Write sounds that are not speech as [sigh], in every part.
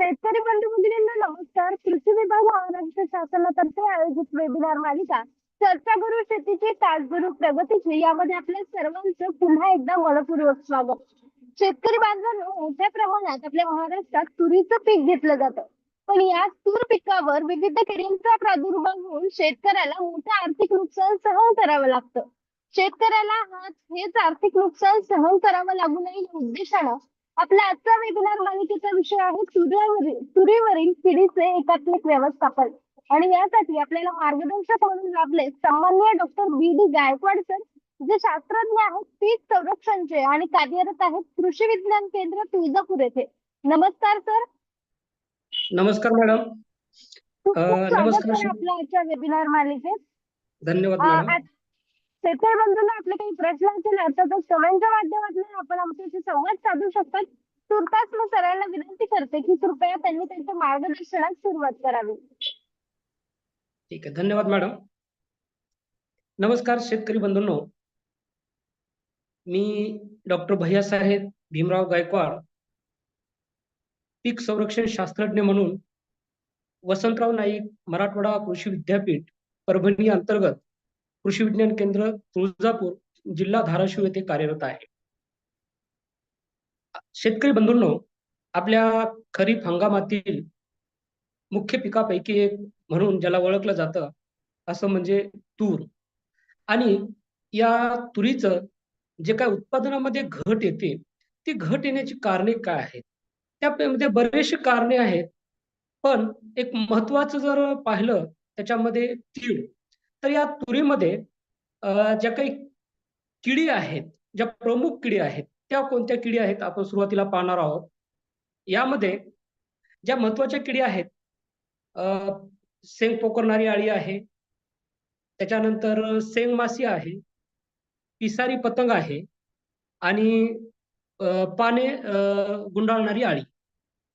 शेतकरी बंधू भगिनींना नमस्कार कृषी विभाग महाराष्ट्र शासनातर्फे आयोजित वेबिनार मालिका चर्चा गुरु शेतीची तासगुरु प्रगतीची यामध्ये आपल्या सर्वांचं पुन्हा एकदा मनपूर्वक स्वागत. शेतकरी बांधवांनो मोठ्या प्रमाणात आपल्या महाराष्ट्रात तुरीचं पीक घेतलं जातं. पण या तूर पिकावर विविध किडींचा प्रादुर्भाव होऊन शेतकऱ्याला मोठं आर्थिक नुकसान सहन करावं लागतं. शेतकऱ्याला हा हेच आर्थिक नुकसान सहन करावं लागू नये या उद्देशानं आपला आजचा वेबिनार मालिकेचा विषय आहे तुरीवरील तुरीवरील किडीचे एकात्मिक व्यवस्थापन. आणि यासाठी आपल्याला मार्गदर्शक म्हणून लाभले सन्माननीय doctor B D Gaikwad sir जे शास्त्रज्ञ आहेत पीक संरक्षणचे आणि कार्यरत आहेत कृषी विज्ञान केंद्र तुळजापूर येथे. नमस्कार सर नमस्कार मॅडम नमस्कार. आपल्या आजच्या वेबिनार मालिकेत. धन्यवाद शेतकरी बंधूंना आपले काही प्रश्न असतील तर तो कमेंटच्या माध्यमातून आपण आमच्याशी संवाद साधू शकतात तुर्तास मी सरांना विनंती करते की कृपया त्यांनी त्यांच्या मार्गदर्शनास सुरुवात करावी. ठीक आहे धन्यवाद मॅडम. नमस्कार शेतकरी बंधूंनो. मी डॉक्टर भैयासाहेब भीमराव गायकवाड पीक संरक्षण शास्त्रज्ञ म्हणून वसंतराव नाईक मराठवाडा कृषी विद्यापीठ परभणी अंतर्गत कृषी विज्ञान केंद्र तुळजापूर जिल्हा धाराशिव येथे कार्यरत आहे. शेतकरी बंधूंनो आपल्या खरीप हंगामातील मुख्य पिकापैकी एक म्हणून ज्याला ओळखलं जातं असं म्हणजे तूर. आणि या तुरीचं जे काय उत्पादनामध्ये घट येते ती घट येण्याची कारणे काय आहेत? त्यामध्ये बरेचसे कारणे आहेत पण एक महत्वाचं जर पाहिलं त्याच्यामध्ये तीळ. तर या तुरीमध्ये ज्या काही किडी आहेत ज्या प्रमुख किडी आहेत त्या कोणत्या किडी आहेत आपण सुरुवातीला पाहणार आहोत. यामध्ये ज्या महत्त्वाच्या किडी आहेत सेंग पोकरणारी पोखरणारी आळी आहे त्याच्यानंतर सेंग मासी आहे पिसारी पतंग आहे आणि पाने गुंडाळणारी आळी.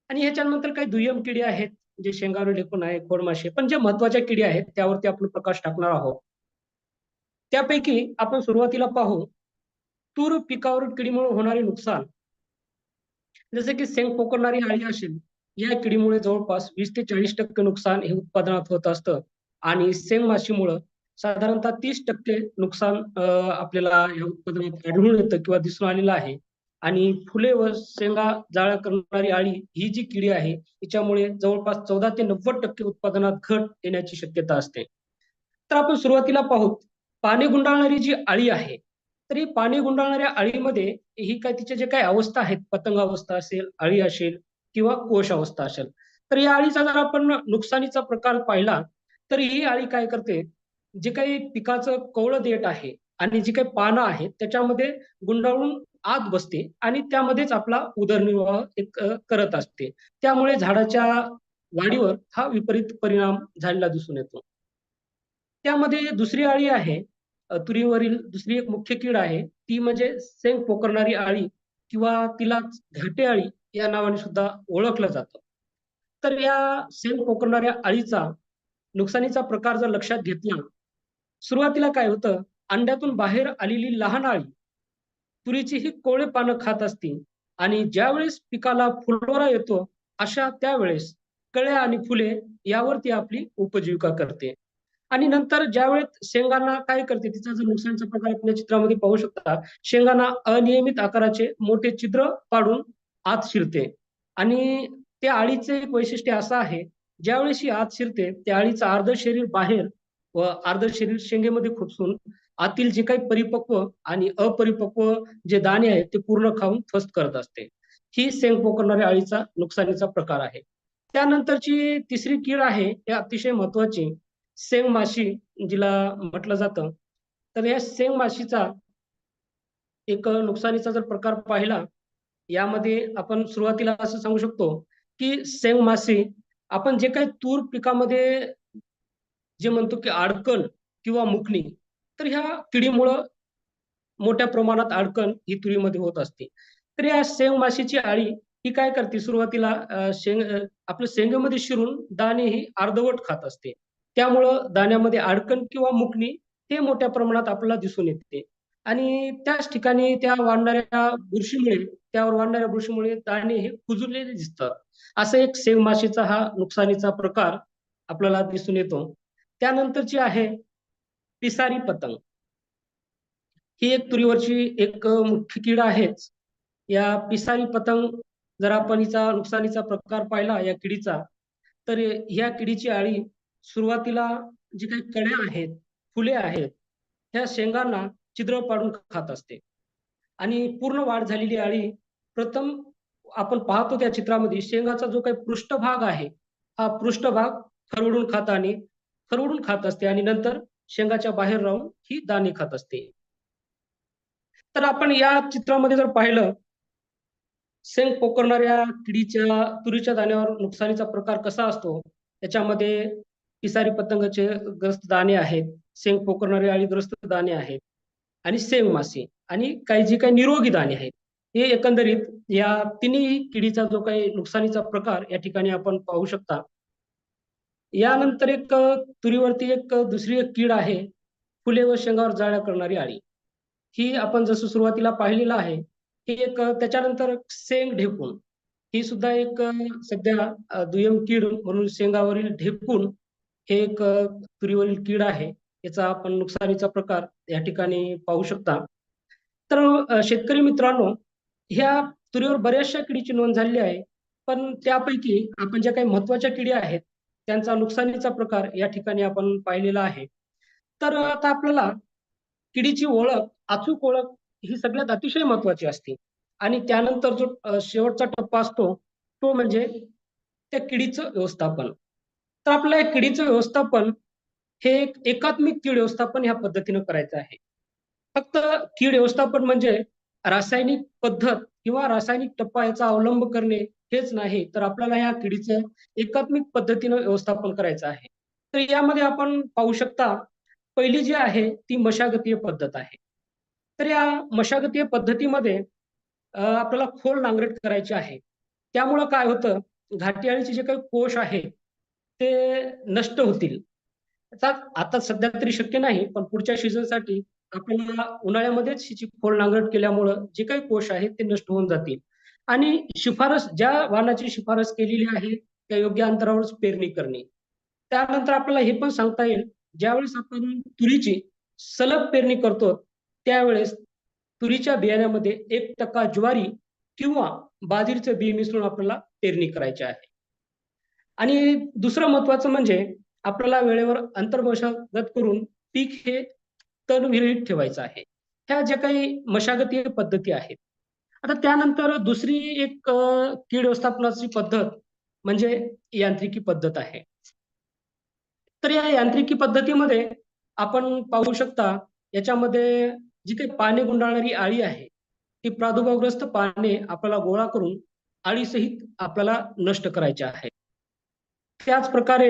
आणि ह्याच्यानंतर काही दुय्यम किडी आहेत जे शेंगावर ढेकून आहे खोडमाशी पण ज्या महत्त्वाच्या किडी आहेत त्यावरती आपण प्रकाश टाकणार आहोत. त्यापैकी आपण सुरुवातीला पाहू तूर पिकावर किडीमुळे होणारे नुकसान. जसे की शेंग पोखरणारी आळी असेल या किडीमुळे जवळपास वीस ते चाळीस टक्के नुकसान हे उत्पादनात होत असतं. आणि शेंग माशीमुळं साधारणतः तीस टक्के नुकसान अं, आपल्याला या उत्पादनात आढळून येतं किंवा दिसून आलेलं आहे. आणि फुले व शेंगा जाळ्या करणारी आळी ही जी किडी आहे हिच्यामुळे जवळपास चौदा ते नव्वद टक्के उत्पादनात घट येण्याची शक्यता असते. तर आपण सुरुवातीला पाहू. पाने गुंडाळणारी जी आळी आहे तर ही पाने गुंडाळणाऱ्या आळीमध्ये ही काय तिच्या जे काही अवस्था आहेत पतंग अवस्था असेल आळी असेल किंवा कोश अवस्था असेल तर या आळीचा जर आपण नुकसानीचा प्रकार पाहिला तर ही आळी काय करते? जे काही पिकाचं कवळ देठ आहे आणि जी काही पानं आहेत त्याच्यामध्ये गुंडाळून आत बसते आणि त्यामध्येच आपला उदरनिर्वाह एक करत असते. त्यामुळे झाडाच्या वाढीवर हा विपरीत परिणाम झालेला दिसून येतो. त्यामध्ये दुसरी आळी आहे तुरीवरील दुसरी एक मुख्य कीड आहे ती म्हणजे सेंग पोखरणारी आळी किंवा तिला घाटे आळी या नावाने सुद्धा ओळखलं जातं. तर या सेंग पोखरणाऱ्या आळीचा नुकसानीचा प्रकार जर लक्षात घेतला सुरुवातीला काय होतं अंड्यातून बाहेर आलेली लहान आळी तुरीची ही पानं खात असते आणि ज्यावेळेस पिकाला फुलोरा येतो अशा त्यावेळेस कळ्या आणि फुले यावरती आपली उपजीविका करते. आणि नंतर ज्यावेळेस शेंगांना काय करते तिचा जर नुकसानचा प्रकार आपण चित्रामध्ये पाहू शकता. शेंगांना अनियमित आकाराचे मोठे छिद्र पाडून आत शिरते. आणि त्या आळीचे एक वैशिष्ट्य असं आहे ज्यावेळेस ही आत शिरते त्या आळीचं अर्ध शरीर बाहेर व अर्ध शरीर शेंगेमध्ये खुपसून आतील जे काही परिपक्व आणि अपरिपक्व जे दाणे आहेत ते पूर्ण खाऊन फस्त करत असते. ही सेंग पोखरणाऱ्या अळीचा नुकसानीचा प्रकार आहे. त्यानंतरची तिसरी कीड आहे हे अतिशय महत्वाची सेंग माशी जिला म्हटलं जातं. तर या सेंग माशीचा एक नुकसानीचा जर प्रकार पाहिला यामध्ये आपण सुरुवातीला असं सांगू शकतो की सेंग माशी आपण जे काही तूर पिकामध्ये जे म्हणतो की अडकण किंवा मुकणी तर ह्या किडीमुळं मोठ्या प्रमाणात अडकण ही तुरीमध्ये होत असते. तर या शेंग माशीची आळी ही काय करते? सुरुवातीला शेंग आपलं शेंगेमध्ये शिरून दाणे ही अर्धवट खात असते. त्यामुळं दाण्यामध्ये अडकण किंवा मुकणी हे मोठ्या प्रमाणात आपल्याला दिसून येते. आणि त्याच ठिकाणी त्या वाढणाऱ्या बुरशीमुळे त्यावर वाढणाऱ्या बुरशीमुळे दाणे हे कुजलेले दिसतात. असं एक शेंग माशीचा हा नुकसानीचा प्रकार आपल्याला दिसून येतो. त्यानंतरची आहे पिसारी पतंग. ही एक तुरीवरची एक मुख्य कीड आहेच. या पिसारी पतंग जर आपण हिचा नुकसानीचा प्रकार पाहिला या किडीचा तर ह्या किडीची आळी सुरुवातीला जी काही कण्या आहेत फुले आहेत ह्या शेंगांना छिद्र पाडून खात असते. आणि पूर्ण वाढ झालेली आळी प्रथम आपण पाहतो त्या चित्रामध्ये शेंगाचा जो काही पृष्ठभाग आहे हा पृष्ठभाग खरवडून खाताने खरवडून खात असते आणि नंतर शेंगाच्या बाहेर राहून ही दाणे खात असते. तर आपण या चित्रामध्ये जर पाहिलं शेंग पोकरणाऱ्या किडीच्या तुरीच्या दाण्यावर नुकसानीचा प्रकार कसा असतो? त्याच्यामध्ये पिसारी पतंगाचे ग्रस्त दाणे आहेत शेंग पोकरणारे अळीग्रस्त दाणे आहेत आणि शेंग मासे आणि काही जे काही निरोगी दाणे आहेत. हे एकंदरीत या तिन्ही किडीचा जो काही नुकसानीचा प्रकार या ठिकाणी आपण पाहू शकता. यानंतर एक तुरीवरती एक दुसरी एक कीड आहे. फुले व शेंगावर जाळ्या करणारी आळी. ही आपण जसं सुरुवातीला पाहिलेलं आहे ही एक त्याच्यानंतर शेंग ढेकून. ही सुद्धा एक सध्या दुय्यम कीड म्हणून शेंगावरील ढेकून हे एक तुरीवरील कीड आहे. याचा आपण नुकसानीचा प्रकार या ठिकाणी पाहू शकता. तर शेतकरी मित्रांनो ह्या तुरीवर बऱ्याचशा किडीची नोंद झालेली आहे. पण त्यापैकी आपण ज्या काही महत्त्वाच्या किडी आहेत त्यांचा नुकसानीचा प्रकार या ठिकाणी आपण पाहिलेला आहे. तर आता आपल्याला किडीची ओळख अचूक ओळख ही सगळ्यात अतिशय महत्वाची असते. आणि त्यानंतर जो शेवटचा टप्पा असतो तो म्हणजे त्या किडीचं व्यवस्थापन. तर आपल्या किडीचं व्यवस्थापन हे एक एकात्मिक कीड व्यवस्थापन ह्या पद्धतीनं करायचं आहे. फक्त कीड व्यवस्थापन म्हणजे रासायनिक पद्धत किंवा रासायनिक टप्पा याचा अवलंब करणे हेच नाही तर आपल्याला या किडीचं एकात्मिक पद्धतीनं व्यवस्थापन करायचं आहे. तर यामध्ये आपण पाहू शकता पहिली जी आहे ती मशागतीय पद्धत आहे. तर या मशागतीय पद्धतीमध्ये आपल्याला खोल नांगरट करायची आहे. त्यामुळं काय होतं घाटीआळीचे जे काही कोष आहे ते नष्ट होतील. आता सध्या तरी शक्य नाही पण पुढच्या सीझनसाठी आपल्याला उन्हाळ्यामध्येच हिची खोल नांगरट केल्यामुळं जे काही कोष आहेत ते नष्ट होऊन जातील. आणि शिफारस ज्या वाहनाची शिफारस केलेली आहे त्या योग्य अंतरावरच पेरणी करणे. त्यानंतर आपल्याला हे पण सांगता येईल ज्यावेळेस आपण तुरीची सलग पेरणी करतो त्यावेळेस तुरीच्या बियाण्यामध्ये एक टक्का ज्वारी किंवा बाजरीचं बी मिसळून आपल्याला पेरणी करायची आहे. आणि दुसरं महत्वाचं म्हणजे आपल्याला वेळेवर अंतर्मशागत करून पीक हे तण विरहित ठेवायचं आहे. ह्या ज्या काही मशागतीय पद्धती आहेत आता त्यानंतर दुसरी एक कीड व्यवस्थापनाची पद्धत म्हणजे यांत्रिकी पद्धत आहे. तर या यांत्रिकी पद्धतीमध्ये आपण पाहू शकता याच्यामध्ये जी काही पाने गुंडाळणारी आळी आहे ती प्रादुर्भावग्रस्त पाने आपल्याला गोळा करून आळीसहित आपल्याला नष्ट करायचे आहे. त्याच प्रकारे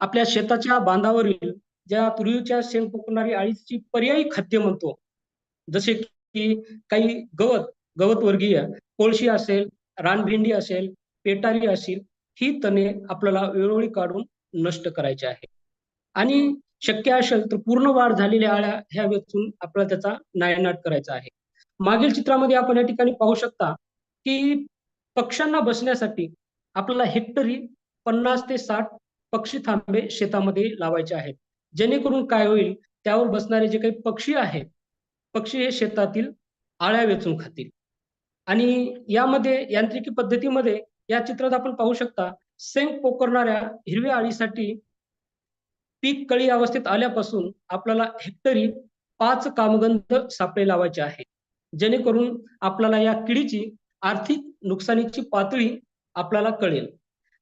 आपल्या शेताच्या बांधावरील ज्या तुरीच्या शेण पोकणारी आळीची पर्यायी खाद्य म्हणतो जसे की काही गवत गवतवर्गीय कोळशी असेल रानभेंडी असेल पेटारी असेल ही तणे आपल्याला वेळोवेळी काढून नष्ट करायचे आहे. आणि शक्य असेल तर पूर्ण वाढ झालेल्या आळ्या ह्या वेचून आपल्याला त्याचा नायनाट करायचा आहे. मागील चित्रामध्ये आपण या ठिकाणी पाहू शकता की पक्ष्यांना बसण्यासाठी आपल्याला हेक्टरी पन्नास ते साठ पक्षी थांबे शेतामध्ये लावायचे आहेत. जेणेकरून काय होईल त्यावर बसणारे जे काही पक्षी आहेत पक्षी हे शेतातील आळ्या वेचून खातील. आणि यामध्ये यांत्रिकी पद्धतीमध्ये या चित्रात आपण पाहू शकता सेंग पोकरणाऱ्या हिरव्या आळीसाठी पीक कळी अवस्थेत आल्यापासून आपल्याला हेक्टरी पाच कामगंध सापळे लावायचे आहे. जेणेकरून आपल्याला या किडीची आर्थिक नुकसानीची पातळी आपल्याला कळेल.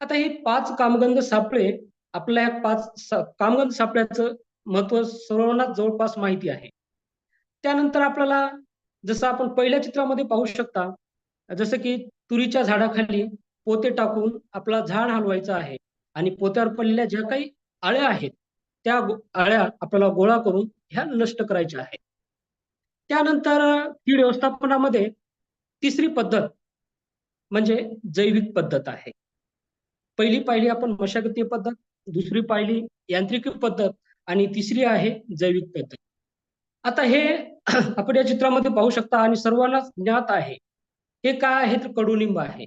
आता हे पाच कामगंध सापळे आपल्या पाच कामगंध सापळ्याचं महत्त्व सर्वांना जवळपास माहिती आहे. त्यानंतर आपल्याला जसं आपण पहिल्या चित्रामध्ये पाहू शकता जसं की तुरीच्या झाडाखाली पोते टाकून आपला झाड हलवायचं आहे आणि पोत्यावर पडलेल्या ज्या काही आळ्या आहेत त्या आळ्या आपल्याला गोळा करून ह्या नष्ट करायच्या आहेत. त्यानंतर कीड व्यवस्थापनामध्ये तिसरी पद्धत म्हणजे जैविक पद्धत आहे. पहिली पाहिली आपण मशागतीय पद्धत दुसरी पाहिली यांत्रिक पद्धत आणि तिसरी आहे जैविक पद्धत. आता हे [clears throat] आपण या चित्रामध्ये पाहू शकता आणि सर्वांना ज्ञात आहे. हे काय आहे? तर कडुनिंब आहे.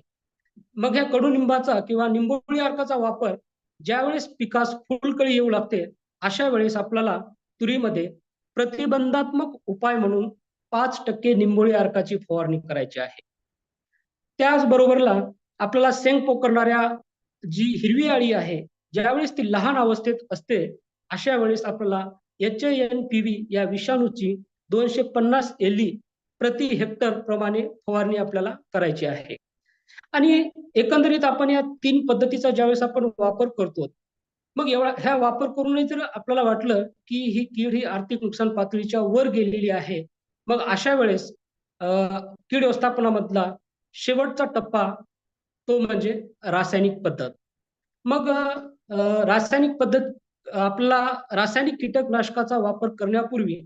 मग ह्या कडुनिंबाचा किंवा निंबोळी अर्काचा वापर ज्यावेळेस पिकास फुलकळी येऊ लागते अशा वेळेस आपल्याला तुरीमध्ये प्रतिबंधात्मक उपाय म्हणून पाच टक्के निंबोळी अर्काची फवारणी करायची आहे. त्याचबरोबरला आपल्याला शेंग पोकरणाऱ्या जी हिरवी आळी आहे ज्यावेळेस ती लहान अवस्थेत असते अशा वेळेस आपल्याला एच एन पी व्ही या विषाणूची दोनशे पन्नास एली प्रति हेक्टर प्रमाणे फवारणी आपल्याला करायची आहे. आणि एकंदरीत आपण या तीन पद्धतीचा ज्यावेळेस आपण वापर करतो मग एवढा ह्या वापर करूनही जर आपल्याला वाटलं की ही कीड ही आर्थिक नुकसान पातळीच्या वर गेलेली आहे मग अशा वेळेस कीड व्यवस्थापनामधला शेवटचा टप्पा तो म्हणजे रासायनिक पद्धत. मग रासायनिक पद्धत आपला रासायनिक कीटकनाशकाचा वापर करण्यापूर्वी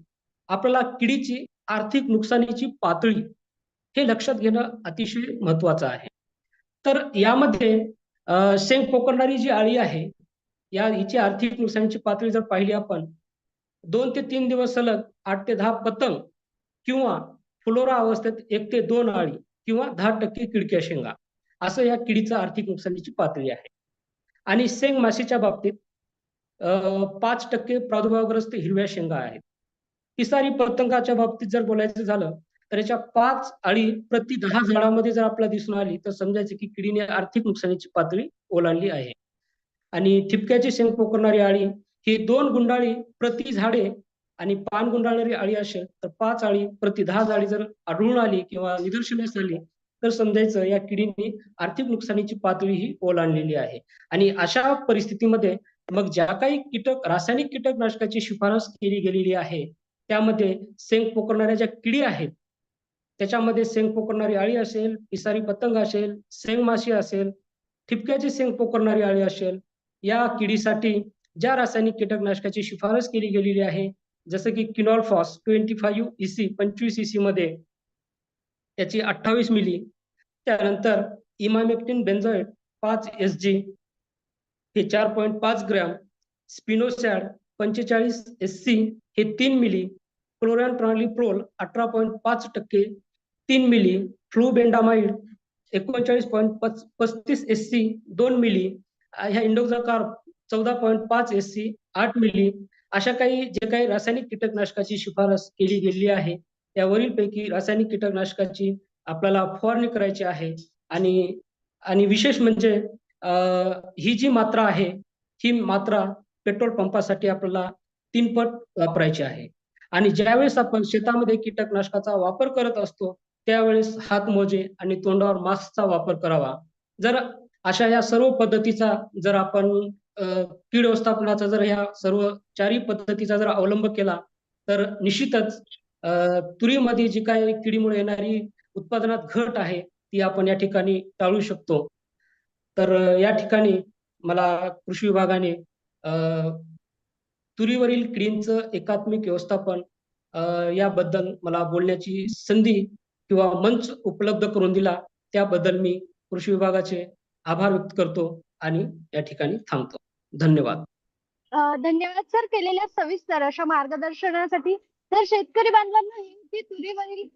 आपल्याला किडीची आर्थिक नुकसानीची पातळी हे लक्षात घेणं अतिशय महत्वाचं आहे. तर यामध्ये शेंग पोकरणारी जी आळी आहे या हिची आर्थिक नुकसानीची पातळी जर पाहिली आपण दोन ते तीन दिवस सलग आठ ते दहा पतंग किंवा फुलोरा अवस्थेत एक ते दोन आळी किंवा दहा टक्के किडक्या शेंगा असं या किडीचं आर्थिक नुकसानीची पातळी आहे. आणि शेंग माशीच्या बाबतीत पाच टक्के प्रादुर्भावग्रस्त हिरव्या शेंगा आहेत. तिसारी पतंगाच्या बाबतीत जर बोलायचं झालं तर याच्या पाच आळी प्रति दहा झाडामध्ये जर आपल्याला दिसून आली तर समजायचं की किडीने आर्थिक नुकसानीची पातळी ओलांडली आहे. आणि ठिपक्याची शेंग पोकरणारी आळी ही दोन गुंडाळी प्रति झाडे आणि पान गुंडाळणारी आळी असेल तर पाच आळी प्रति दहा झाडी जर आढळून आली किंवा निदर्शनास आली तर समजायचं या किडीने आर्थिक नुकसानीची पातळी ही ओलांडलेली आहे. आणि अशा परिस्थितीमध्ये मग ज्या काही कीटक रासायनिक कीटकनाशकाची शिफारस केली गेलेली आहे त्यामध्ये शेंग पोकरणाऱ्या ज्या किडी आहेत त्याच्यामध्ये शेंग पोकरणारी आळी असेल पिसारी पतंग असेल सेंग माशी असेल ठिपक्याची शेंग पोकरणारी आळी असेल या किडीसाठी ज्या रासायनिक कीटकनाशकाची शिफारस केली गेलेली आहे जसं की किनॉलफॉस ट्वेंटी फाईव्ह इसी पंचवीस इसी मध्ये त्याची अठ्ठावीस मिली त्यानंतर इमामेक्टिन बेन्झॉइड पाच एस जी हे चार पॉईंट पाच ग्रॅम स्पिनोसॅड पंचेचाळीस एस सी हे तीन मिली क्लोरॅन प्रोल अठरा पॉईंट पाच टक्के तीन मिली फ्लूबेंडामाइड एकोणचाळीस पॉईंट पस्तीस एस सी दोन मिली ह्या ह्या इंडोझाकार चौदा पॉईंट पाच एस सी आठ मिली अशा काही जे काही रासायनिक कीटकनाशकाची शिफारस केली गेलेली आहे त्यावरील पैकी रासायनिक कीटकनाशकाची आपल्याला फवारणी करायची आहे आणि आणि विशेष म्हणजे ही जी मात्रा आहे ही मात्रा पेट्रोल पंपासाठी आपल्याला तीनपट वापरायची आहे. आणि ज्यावेळेस आपण शेतामध्ये कीटकनाशकाचा वापर करत असतो त्यावेळेस हात मोजे आणि तोंडावर मास्कचा वापर करावा. जर अशा या सर्व पद्धतीचा जर आपण कीड व्यवस्थापनाचा जर ह्या सर्व चारही पद्धतीचा जर अवलंब केला तर निश्चितच तुरीमध्ये जी काही किडीमुळे येणारी उत्पादनात घट आहे ती आपण या ठिकाणी टाळू शकतो. तर या ठिकाणी मला कृषी विभागाने तुरीवरील किडींचं एकात्मिक व्यवस्थापन याबद्दल मला बोलण्याची संधी किंवा मंच उपलब्ध करून दिला त्याबद्दल मी कृषी विभागाचे आभार व्यक्त करतो आणि या ठिकाणी थांबतो. धन्यवाद. धन्यवाद सर केलेल्या सविस्तर अशा मार्गदर्शनासाठी. तर शेतकरी बांधवांना ही तुरीवरील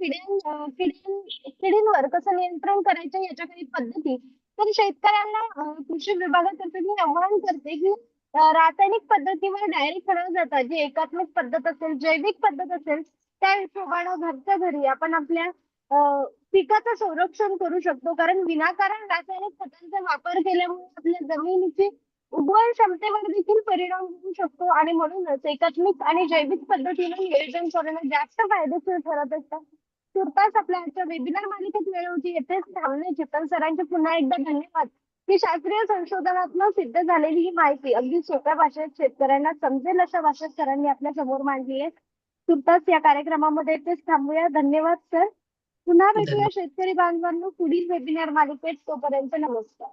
किडींवर कसं नियंत्रण करायचं याच्या काही पद्धती तर शेतकऱ्यांना कृषी विभागातर्फे मी आवाहन करते की रासायनिक पद्धतीवर डायरेक्ट न जाता. जी एकात्मिक पद्धत असेल जैविक पद्धत असेल त्या हिशोबानं घरच्या घरी आपण आपल्या पिकाचं संरक्षण करू शकतो. कारण विनाकारण रासायनिक खतांचा वापर केल्यामुळे आपल्या जमिनीची उगवण क्षमतेवर देखील परिणाम होऊ शकतो. आणि म्हणूनच एकात्मिक आणि जैविक पद्धतीने नियोजन करणं जास्त फायदेशीर ठरत असतं. तुर्तास आपल्या आजच्या वेबिनार मालिकेत वेळ होती. येथेच थांबण्याची पण सरांचे पुन्हा एकदा धन्यवाद. की शास्त्रीय संशोधनातून सिद्ध झालेली ही माहिती अगदी सोप्या भाषेत शेतकऱ्यांना समजेल अशा भाषेत सरांनी आपल्यासमोर मांडली आहे. तुर्तास या कार्यक्रमामध्ये येथेच थांबूया. धन्यवाद सर. पुन्हा भेटूया. शेतकरी बांधवांनो पुढील वेबिनार मालिकेत. तोपर्यंत नमस्कार.